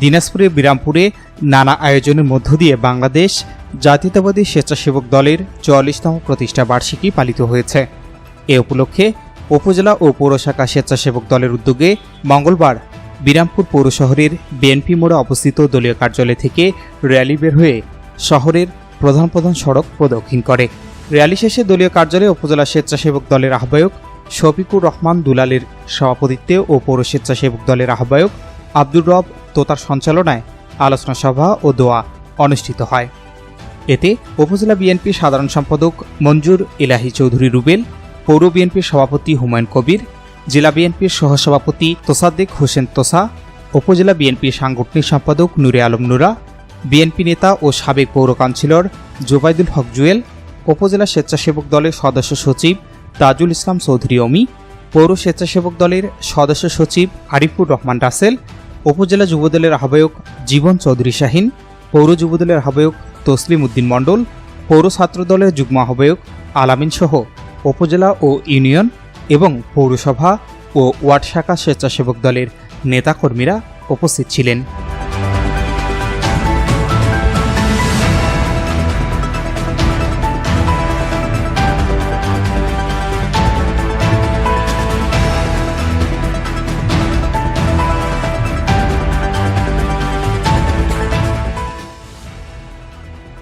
দিনাজপুরের বিরামপুরে নানা আয়োজনের মধ্য দিয়ে বাংলাদেশ জাতীয়তাবাদী স্বেচ্ছাসেবক দলের চুয়াল্লিশতম প্রতিষ্ঠা বার্ষিকী পালিত হয়েছে। এ উপলক্ষে উপজেলা ও পৌরশাখা স্বেচ্ছাসেবক দলের উদ্যোগে মঙ্গলবার বিরামপুর পৌর শহরের বিএনপি মোড়ে অবস্থিত দলীয় কার্যালয় থেকে র্যালি বের হয়ে শহরের প্রধান প্রধান সড়ক প্রদক্ষিণ করে। র্যালি শেষে দলীয় কার্যালয়ে উপজেলা স্বেচ্ছাসেবক দলের আহ্বায়ক শফিকুর রহমান দুলালের সভাপতিত্বে ও পৌর স্বেচ্ছাসেবক দলের আহ্বায়ক আব্দুর রব তোতার সঞ্চালনায় আলোচনা সভা ও দোয়া অনুষ্ঠিত হয়। এতে উপজেলা বিএনপির সাধারণ সম্পাদক মঞ্জুর ইলাহি চৌধুরী রুবেল, পৌর বিএনপির সভাপতি হুমায়ুন কবির, জেলা বিএনপির সহসভাপতি তোসাদ্দেক হোসেন তোসা, উপজেলা বিএনপির সাংগঠনিক সম্পাদক নুরে আলম নুরা, বিএনপি নেতা ও সাবেক পৌর কাউন্সিলর জোবাইদুল হক জুয়েল, উপজেলা স্বেচ্ছাসেবক দলের সদস্য সচিব তাজুল ইসলাম চৌধুরী অমি, পৌর স্বেচ্ছাসেবক দলের সদস্য সচিব আরিফুর রহমান রাসেল উপজেলা যুবদলের আহ্বায়ক জীবন চৌধুরী শাহিন, পৌর যুবদলের আহ্বায়ক তসলিম উদ্দিন মণ্ডল, পৌর ছাত্রদলের যুগ্ম আহ্বায়ক আলামিন সহ উপজেলা ও ইউনিয়ন এবং পৌরসভা ও ওয়ার্ড শাখা স্বেচ্ছাসেবক দলের নেতাকর্মীরা উপস্থিত ছিলেন।